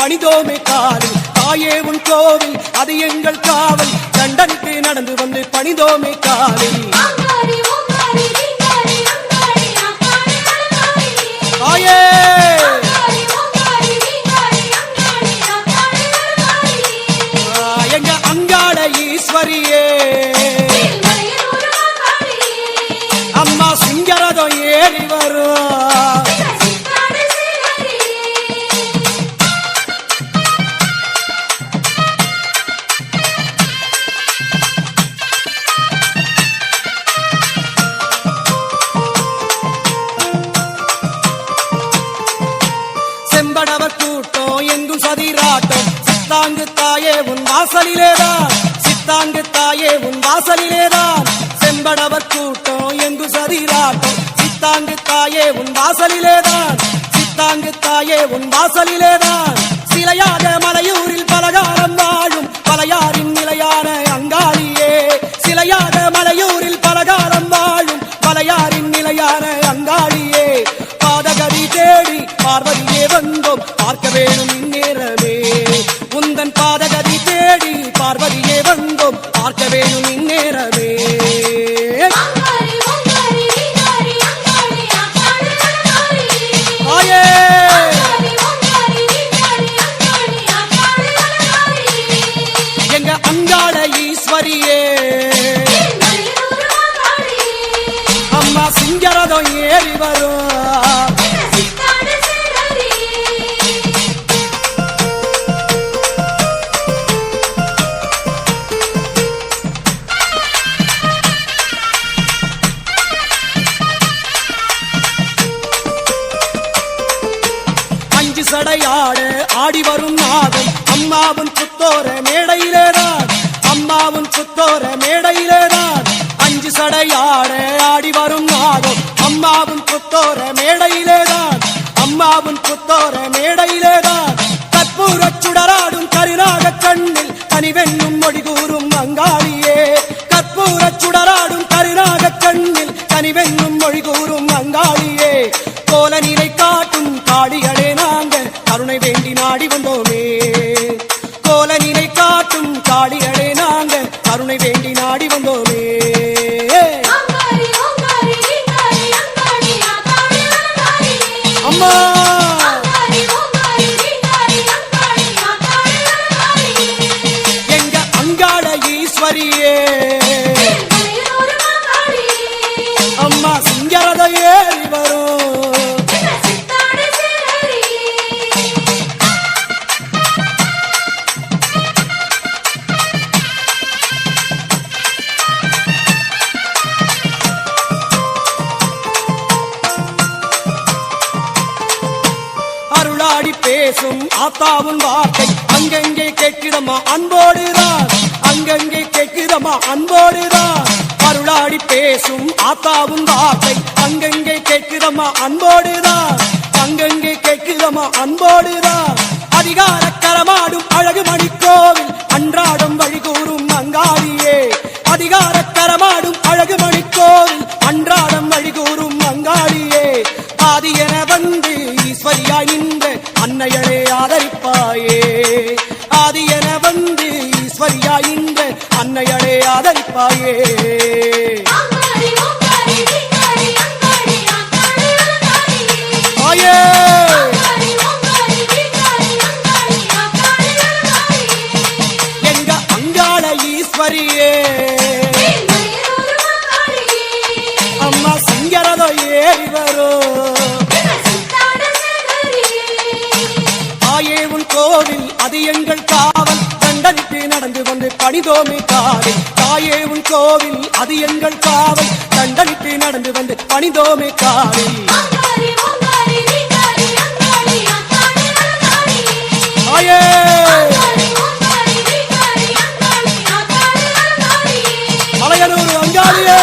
பணிதோமே காலில் தாயே உன் கோவில் அது எங்கள் காவல். தண்டனைக்கு நடந்து வந்து பணிதோமே காலில். தாயே! எங்க அங்காள ஈஸ்வரியே. போராட்டம் சித்தாங்கு தாயே உன் வாசலிலேதான். சித்தாங்கு தாயே உன் வாசலிலேதான். செம்படவர் கூட்டம் எங்கு சதிராட்டம் சித்தாங்கு தாயே உன் வாசலிலேதான். சித்தாங்கு தாயே உன் வாசலிலேதான். சிலையாக மலையூரில் பலகாரம் வாழும் பலையாரின் நிலையான அங்காளியே. சிலையாக மலையூரில் பலகாரம் வாழும் பலையாரின் நிலையான அங்காளியே. பாதகதி தேடி பார்வதியே வந்தோம். பார்க்க வேணும் இந்நேரம். பாதகதி தேடி பார்வதியே வந்தோம். பார்க்க வேணும் இந்நேரம். அம்மாவும் புத்தோர பேசும் ஆத்தாவும் வார்த்தை. அங்கங்கே கேட்கிறமா அன்போடுதான் அங்கங்கே கேட்கிறமா அன்போடுதான் அருளாடி பேசும் ஆத்தாவும் வார்த்தை. அங்கங்கே கேட்கிறமா அன்போடுதான் அங்கங்கே கேட்கிறமா அன்போடுதான் அதிகாரக்கரமாடும் அழகு மணிக்கோவில் அன்றாடம் வழிகூறும் அதிகார கரமாடும் அழகு மணிக்கோவில் தாயே அங்காளி எங்க அங்காள ஈஸ்வரியே. அம்மா சிங்கரதோ ஏறி வரும் தாயே உன் கோவில் அது எங்கள் பணிதோமே காவில் தாயே உன் கோவில் அது எங்கள் காவல் தண்டனைக்கு நடந்து வந்து பணிதோமே அங்காளி தாயே! மலையனூர் அங்காளியே!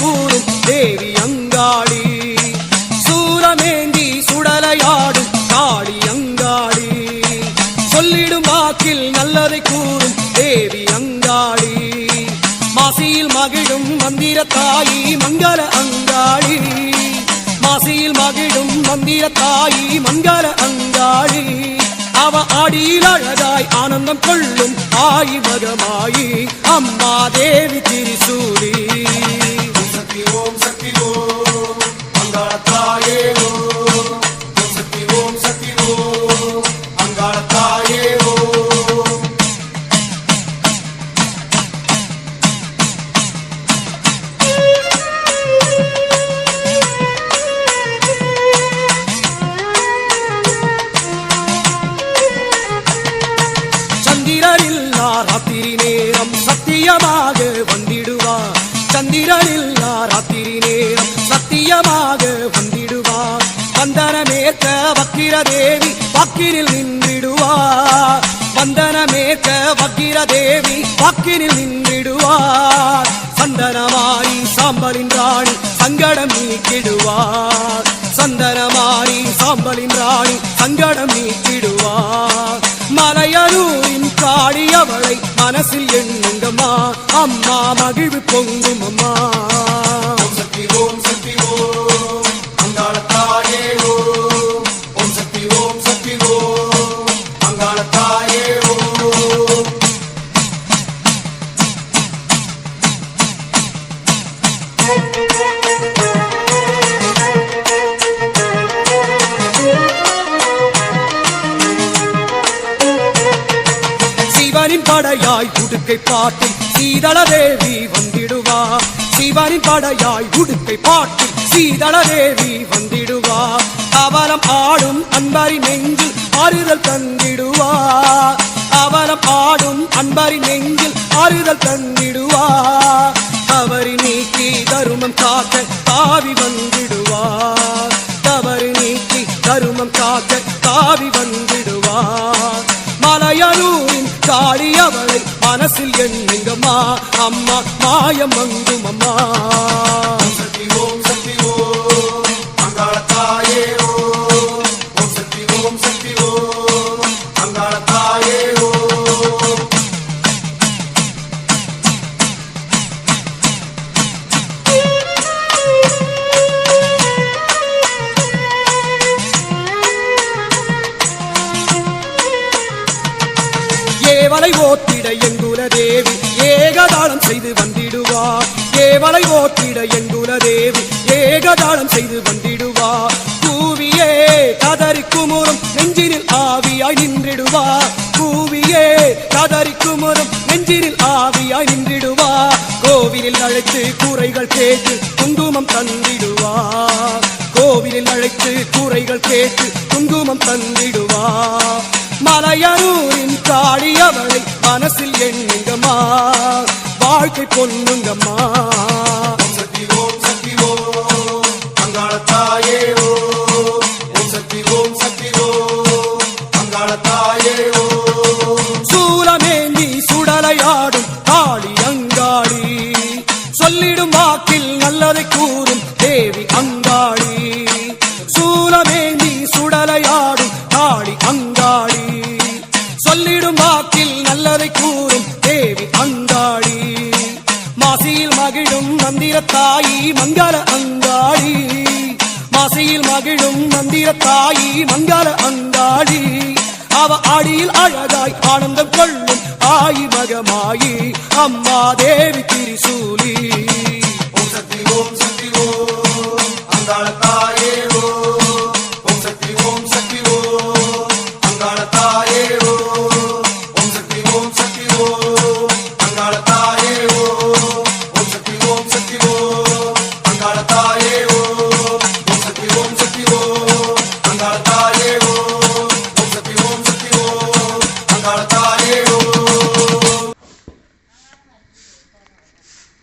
கூடும் தேவி அங்காளி. சூலமேந்தி சுடலையாடும் காளி அங்காளி. சொல்லிடும் வாக்கில் நல்லதை கூறும் தேவி அங்காளி. மாசியில் மகிழும் மந்திர தாயி மங்கள அங்காளி. மாசியில் மகிழும் மந்திர தாயி மங்கள அங்காளி. அவ ஆடியில் அழகாய் ஆனந்தம் கொள்ளும் ஆயி மகமாயி. அம்மா தேவி திரிசூரி சக்தி ஓம் சக்தி ஓம் சந்திரனில்லா ராத்திரி நேரம் சத்தியமாக வந்திடுவார். வந்தனமேற்க வக்கிர தேவி வாக்கினில் நின்றிடுவார். வந்தனமேற்க வக்கிர தேவி வாக்கினில் நின்றிடுவார். சந்தனமாரி சாம்பலின் ராணி சங்கடம் நீக்கிடுவார். சந்தனமாரி சாம்பலின் ராணி சங்கடம் நீக்கிடுவார். மலையரூர் பாடி அவளை மனசில் எண்ணுங்கம்மா. அம்மா மகிழ்வு பொங்கும் அம்மா சிவனின் படையாய் உடுக்கை பாட்டில் சீதள தேவி வந்திடுவா. சிவனின் படையாய் உடுக்கை பாட்டில் சீதள தேவி வந்திடுவா. அவலம் ஆடும் அன்பரி நெஞ்சில் ஆறுதல் தந்திடுவா. அவலம் ஆடும் அன்பரி நெஞ்சில் ஆறுதல் தந்திடுவா. தவறி நீக்கி தருமம் காக்க தாவி வந்திடுவா. தவறு நீக்கி தருமம் காக்க தாவி வந்திடுவா. மலையனூரின் பாடி அவளை மனசில் எண்ணுங்கம்மா. அம்மா மாயம் மங்கும் அம்மா ஏவலை ஓத்திட எங்குல தேவி ஏகதாளம் செய்து வந்திடுவா. ஏவலை ஓத்திட எங்குல தேவி ஏகதாளம் செய்து வந்திடுவா. கூவியே கதறி குமுறும் நெஞ்சினில் ஆவியாய் நின்றிடுவா. கூவியே கதறி குமுறும் நெஞ்சினில் ஆவியாய் நின்றிடுவா. கோவிலில் அழைத்து கூரைகள் கேட்டு குங்குமம் தந்திடுவா. கோவிலில் அழைத்து கூரைகள் கேட்டு குங்குமம் தந்திடுவா. மலையனூரின் காளி அவளை மனசில் எண்ணுங்கம்மா. வாழ்க்கை பொண்ணுங்கம்மா சூலமேந்தி சுடலையாடும் காளி அங்காளி. சொல்லிடும் வாக்கில் நல்லதை கூறும் தேவி அங்காளி. தாயி மங்கள அங்காளி. மாசையில் மகிழும் மந்திர தாயி மங்கள அங்காளி. அவ அடியில் அழகாய் ஆனந்தம் கொள்ளும் ஆயி மகமாயி. அம்மா தேவி திரிசூலி.